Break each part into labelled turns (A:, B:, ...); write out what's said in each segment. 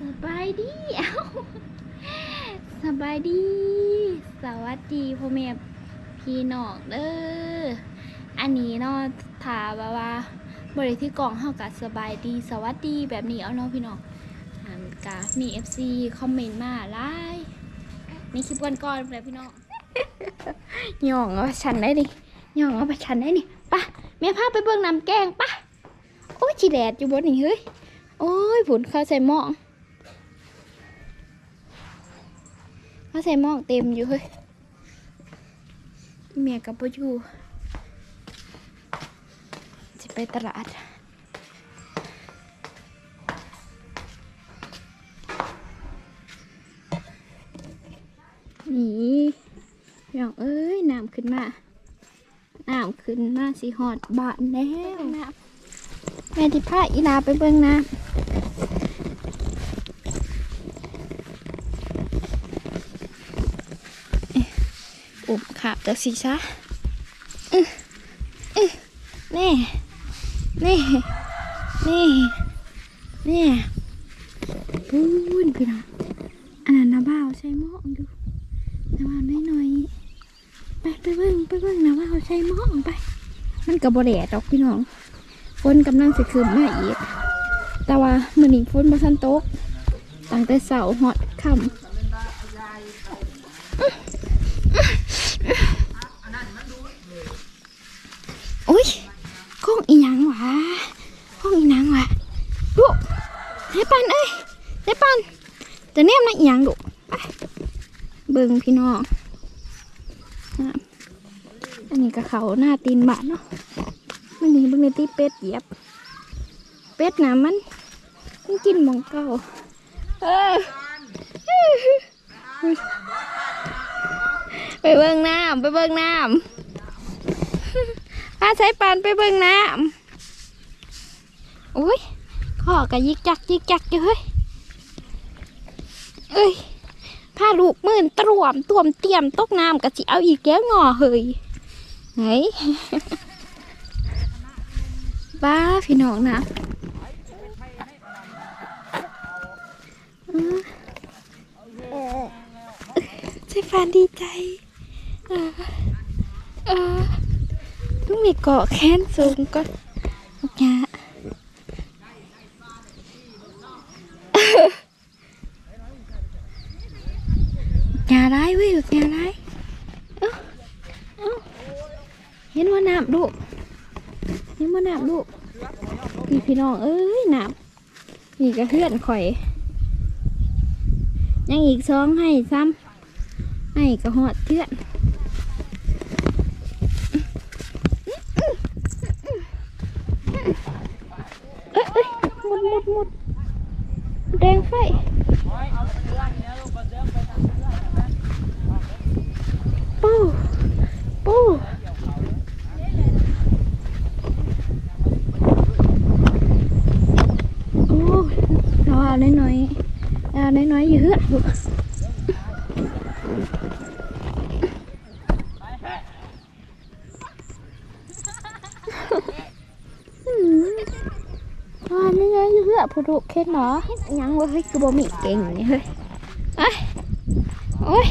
A: สบายดีเอ้าสบายดี สวัสดีพ่อแม่พี่น้องเด้ออันนี้เนาะถาว่าว่าบริที่กล่องเฮากับสบายดี สวัสดีแบบนี้เอาเนาะพี่น้องอันกะมี FC คอมเมนต์มาหลายในคลิปก่อนๆเลยพี่น้องย่องเอาไปชันได้ดิย่องเอาไปชันได้นี่ปะแม่พาไปเบิ่งน้ำแกงปะโอ้ยชีแดดอยู่บนนี่เฮ้ยโอ้ยผุนเข้าใส่หม้อ เข้าใส่หม้องเต็มอยู่เฮ้ยเมียกับปอยู่จะไปตลาดนี่อย่างเอ้ยน้ำขึ้นมาน้ำขึ้นมาสิหอดบานแล้วน้ำแม่ที่พาอีลาไปเบิ่งน้ำเอ๊ะอุบ ขาบจากสีซะอื้ออื้อแน่แน่น่แน่ปูนพี่น้องอันนั้นนะบ่าวใช้หม้อดูนะบ่าวน้อยไปไปเบิ่งไปเบิ่งนะบ่าวใช้หม้อไป มันกับบแดดดอกพี่น้องฝนกำลังสิคืนมาอีกแต่ว่ามื้อนี้ฝนบ่ทันตกตั้งแต่เช้าฮอดค่ำโอ้ยข้องอีหยังวะข้องอีหยังวะลูกเฮ้ปันเอ้ยเฮ้ปันจะแนมนะอีห ยังลูกไปเบิ่งพี่น้องอันนี้ก็เขาหน้าตีนบาทเนาะมันนี่เบิ่งในที่เป็ดเหยียบ เป็ดนะมันมันกินหมองเก่าเออไปเบิ่งน้ำไปเบิ่งน้ำพาใช้ปานไปเบิ่งน้ำอุ้ยข้อกะยิกจักยิกจักอยู่เฮ้ย เอ้ยพาลูกมื่นตรวมตวมเตรียมตกน้ำกะสิเอาอีกแล้วงอเฮยไหนบ้าพี่น้องนะใช่ฟานดีใจ เออเออต้องมีเกาะแค้นสูงก็ยาอ ย่าได้เว้ยอย่าได้เอ้าเอ้าเห็นว่าน้ำลูกนี่าน้ำลูกนี่พี่น้องเอ้ยน้ำนี่ก็เพื่อนข่อย ยังอีกสองให้ซ้ำให้ก็หอดเทือนเอ้ยเอ้ยหมดหมดหมดแดงไฟ ปูปูโอ้เราเอาน้อยๆเอาน้อยๆอยู่เหือะลูกอืมเอาน้อยๆอยู่เหือะพอดูเค็ดเนาะยังว่าเฮ้ยคือบ่มีเก่งนี่เฮ้ยเอ้ยโอ้ย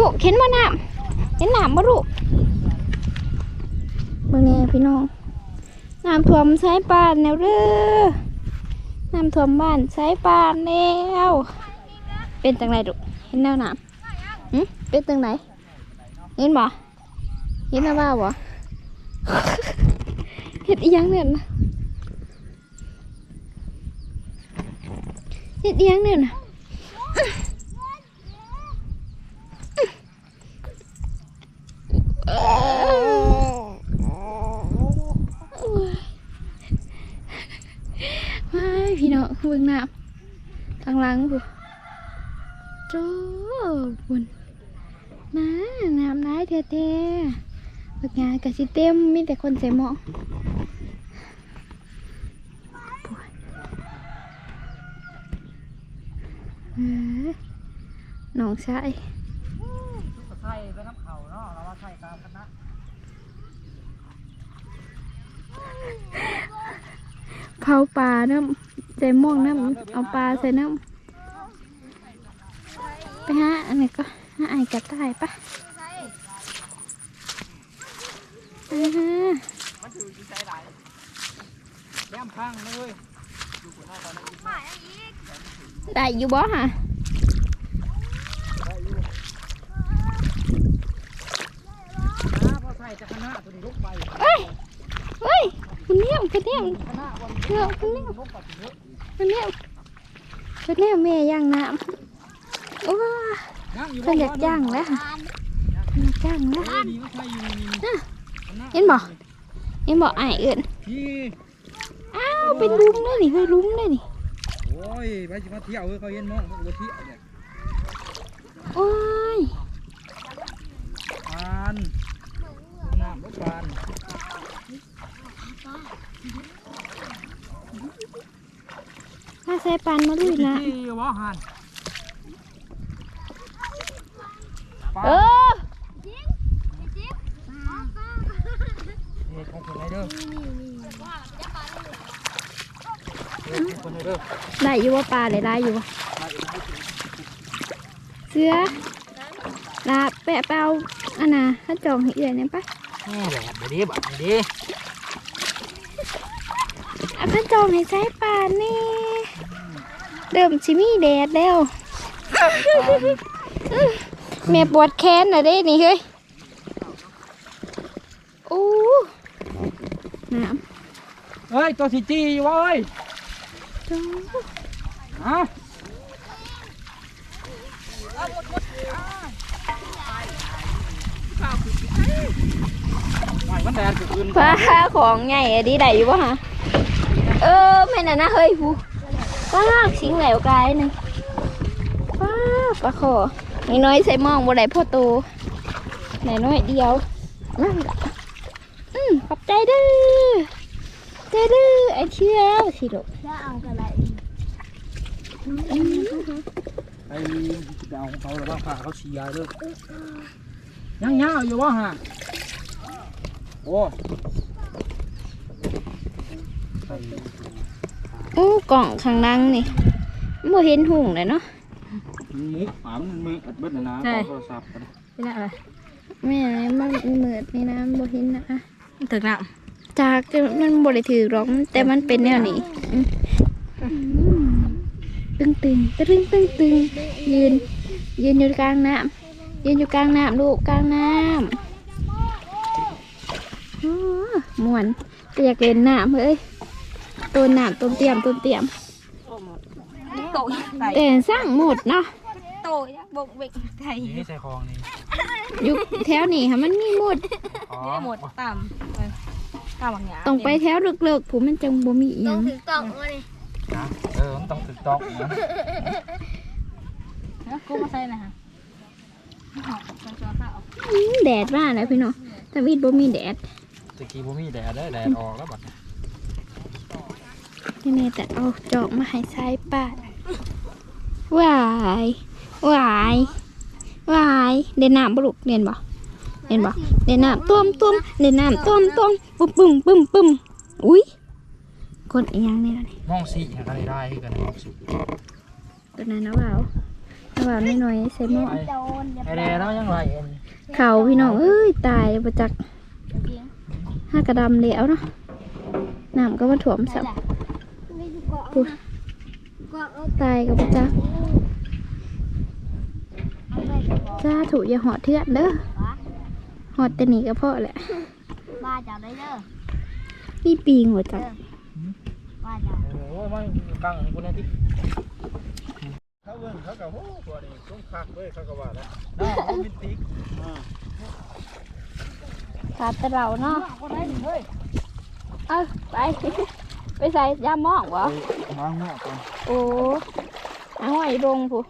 A: ลูกเข็นมาน้ำเห็นน้ำบ่ลูกเบิ่งแนพี่น้องน้ำท่วมสายปานแนวเด้อน้ำท่วมบ้านสายปานแนวเป็นจังไรดุเห็นแนวน้ำหึเป็นจังไหนเห็นบ่เห็นนะว่าบ่เห็ดอีหยังเนี่ยนะเห็ดอีหยังเนี่ยนะไม่ พี่น้องเบิ่งน้ำทางหลังบุโจ้บุญน้าน้ำได้แท้ๆบักงานกะสิเต็มมีแต่คนใส่หม้อปวดเอ้ยน้องชาย
B: ใส่ไปน้ำเขาเนาะเราว่าใส่ตามคณะ
A: เผาป่าน้ ใส่หม่วงน้ำเอาปลาใส่น้ำไปหาอันนี้ก็หาไอ้กระต่ายปะอ่าฮะ
B: มันถือจิตใจไหลแย้มพังเลยดูหัวหน้าตอนนี้
A: ได้อยู่บ่ฮะ
B: ได้อยู่นะพอใส่จะคณะตัวนี้ลุกไป
A: เอ้ยเฮ้ยคุณเนี่ยคุณเนี่ย
B: คณะวัน
A: เดี๋ยวคุณเนี่ย
B: ลุ กไปถึงเยอะ
A: คุณเนี่ยคุณเนี่ยแม่ย่างน้ำโอ้ย
B: นั่งอยู่
A: เพิ่นอยากจ้างแล้วค่ะเพิ่นอยากจ้างแล้ว
B: เออนี่มันใช่อยู่นี่
A: เห็นบ่เห็นบ่ไอ้ายเอิ้น
B: พี่
A: อ้าวเป็นลุงได้นี่เฮ้ยลุงได้นี่
B: โอ้ยไปสิมาเที่ยวเฮ้ยเขาเห็นมองเขาก็บ่เที่ยวเนี่ย
A: โอ้ย
B: ปานน้ำรถปาน
A: มาใส่ปันมาลุยนะ
B: ที่ว่าหันปาน
A: เออ
B: เฮ็ดของคนไหนเด้อเฮ็ดของคนไหนเด้อ
A: ได้อยู่ว่าปลาเลยได้อยู่วะเสือลาแปะเปเอาอันน่ะถ้าจองให้เอื่อยเนี่ยปะ
B: นี่แหละเดี๋ยวนี้บัดเดี๋ยวนี้
A: อะถ้าจองให้ใช้ปลานี่ เดิมชิมีแดดแล้วแม่ปวดแขนน่ะเด้นี่เฮ้ยโอ้น้
B: เฮ้ยตัวสีจีอยู่วะเอ้ยำ
A: จ้า
B: ฮะไม่มันแดดคืน
A: ปลาของใหญ่อะดีได้อยู่ปะฮะเออแม่น่ะนะเฮ้ยผู้ ปลาชิงแหลวกายหนึงปลาปลาขอนี่น้อยใส่มองบ่ได้พ่อโตไหนน้อยเดียวนั่นละอืมขอบใจเด้อใจเด้อไอ้เชี่ยวสิลูก
B: ไปเอาของเขาแล้วว่าผ่าเขาฉี่ยาเลยยังยาวอยู่วะฮะโอ้
A: อู้กล่องข้างล่างนี่บ่เห็นหุ่งเลยเนาะ
B: มุกหามนมืออัดเบิดนะนะ
A: ใช่
B: โทรศัพท์กัน
A: ไม่ได้อะไรแม่มันเหมือดนี่นะบ่เห็นนะ
C: ถึงแล้ว
A: จากแต่มันบ่ได้ถือหรอกแต่มันเป็นแนวนี้อืมตึงตึงตึงตึงตึงยืนยืนอยู่กลางน้ำยืนอยู่กลางน้ำลูกกลางน้ำอ๋อม่วนก็อยากเล่นน้ำเฮ้ย ตัวน้ำตัวเตรียมตัวเตรียม
C: โตยใส่
A: แต่สร้างหมดเนาะ
C: โตยบกเบกไทย
B: นี่ใส่คลองนี่
A: อยู่แถวนี้ค่ะมันมีหมด
B: อ๋อ
C: นี่หมดตามตามบางอย่าง
A: ต้องไปแถวเลิกๆผมมันจังบ่มีอหยัง
B: นะเออมันต้องถึกต้องนะ
C: นะกูมาใส่นะฮะมันจะเข้า
A: อื้อแดดว่านะพี่น้องแต่วิดบ่มีแดด
B: ตะกี้บ่มีแดดเด้อแดดออกแล้วบัด นี้
A: ที่นี่แต่เอาจอกมาให้ใช้ป้าวายวายวายเด่นน้ำบุลุกเด่นบ่เด่นบ่เด่นน้ำต้วมต้วมเด่นน้ำต้วมต้วมปุ้มปุ้มปุ้มปุ้มอุ้ยกดอีหยังนี่ล่ะนี่
B: มองสีหาได้ได้คือกันมองสี
A: ตัวนั้นนะว่าวนะว่าวน้อยๆใส่หม้อ
B: ไอ้แดดแล้วยังไรเอ็น
A: เขาพี่น้องเอ้ยตายประจักห้ากระดำแล้วเนาะน้ำก็มาถ่วมสับ ปุ๊ตายกับประจักจ้าถูกอย่าหอดเทือนเด้อหอดแต่หนีก็พอแหละ
C: ว่าจะได้เด้อ
A: มีปีงหัวจัก
C: ว่าจะ
B: โอ้ยมันกังคนนี้ที่เขาเบิ่งเขาก็โหตัวนี้ต้งคักเว้ยเขาก็ว่าแล้วน้าเขาเป็นติ๊กอ่า
A: ขาดแต่เราเนาะ
B: คนไหนเฮ้ย
A: เอาไป ไปใส่ยาหมองวะ
B: วางหม้อก่อน
A: โอ้เอาไว้ลงผู้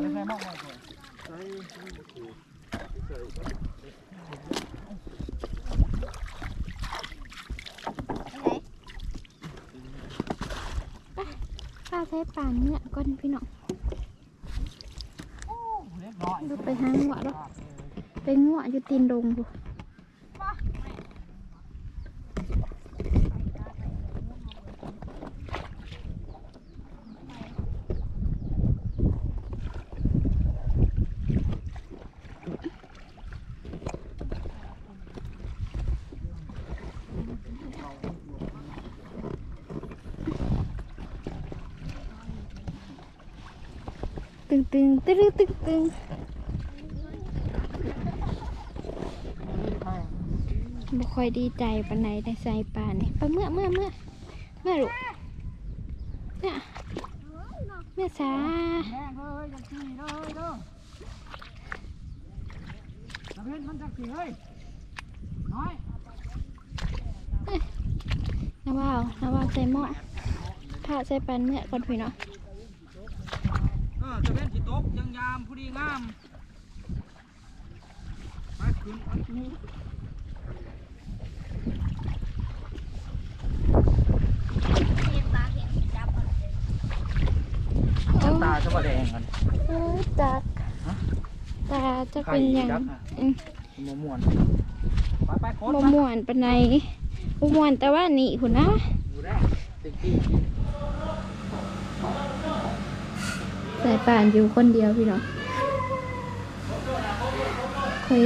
B: ไม่ใช่หม้อก่อน
A: ป้าใช้ป่านเนี่ยก่อนพี่น้อง
B: เรียบร้อย
A: ดูไปหาหัวแล้วไปงัวอยู่ตีนดงผู้ งตึงตึงตึงตึงบ่ค่อยดีใจปานใดได้ใส่ปานี่ไปเมื่อเมื่อเมื่อเมื่อลูกเมื่อเมื่อสา
B: แม่เอ้ยจังซี่เด้อเด้อตะเวนมันจังซี่เฮ้ยน้อย
A: น้าว่าวน้าว่าวใส่หม้อผ้าใส่ปานเมื่อก่อนพี่เนาะ
B: ออตะเวนสิตกยังยามผู้ดีงามไปขึ้นไปขึ้น
A: โอ้
B: ตาจะบ่แดงกัน
A: เอ้ยจัก
B: ฮะ
A: ตาจะเป็นหยัง
B: ไข่จักอะ
A: อืม
B: มม่วนไปไปโคตร
A: บ่
B: มา
A: ม่วนปานใดบ่ม่วนแต่ว่านี่พุ่นนะ
B: อยู่ได้ติ๊ก กี้
A: ใส่ป่านอยู่คนเดียวพี่เนาะเคย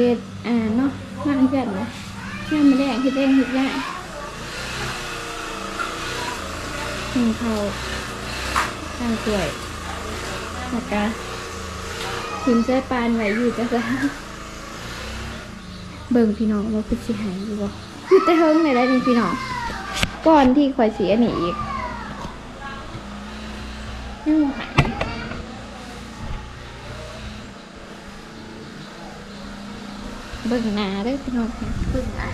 A: อ่านเนาะงานกันนะงานมาแดงเฮ็ดเองเฮ็ดง่ายหนึ่งเขาทางกล้วยแล้วก็ทิมใส่ปานไว้อยู่จ้ะจ้ะเบิ่งพี่น้องว่าคือสิหายอยู่บ่คือแต่เฮิงเลยได้นี่พี่น้องก่อนที่ข่อยสิอันนี้อีกยังบ่หาย บิ่งหน้าเด้อพี่น้องค่ะเบิ่งหน้า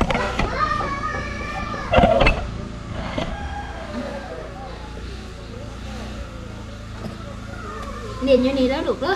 A: เรียนอยู่นี่แล้วลูกเด้อ